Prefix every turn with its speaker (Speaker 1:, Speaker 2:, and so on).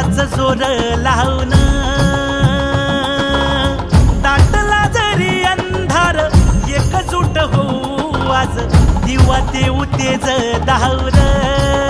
Speaker 1: मनकटाच जोर लावून. दाटला जरी अंधार एकजूट होऊ आज दिवा देऊ तेज
Speaker 2: धावलं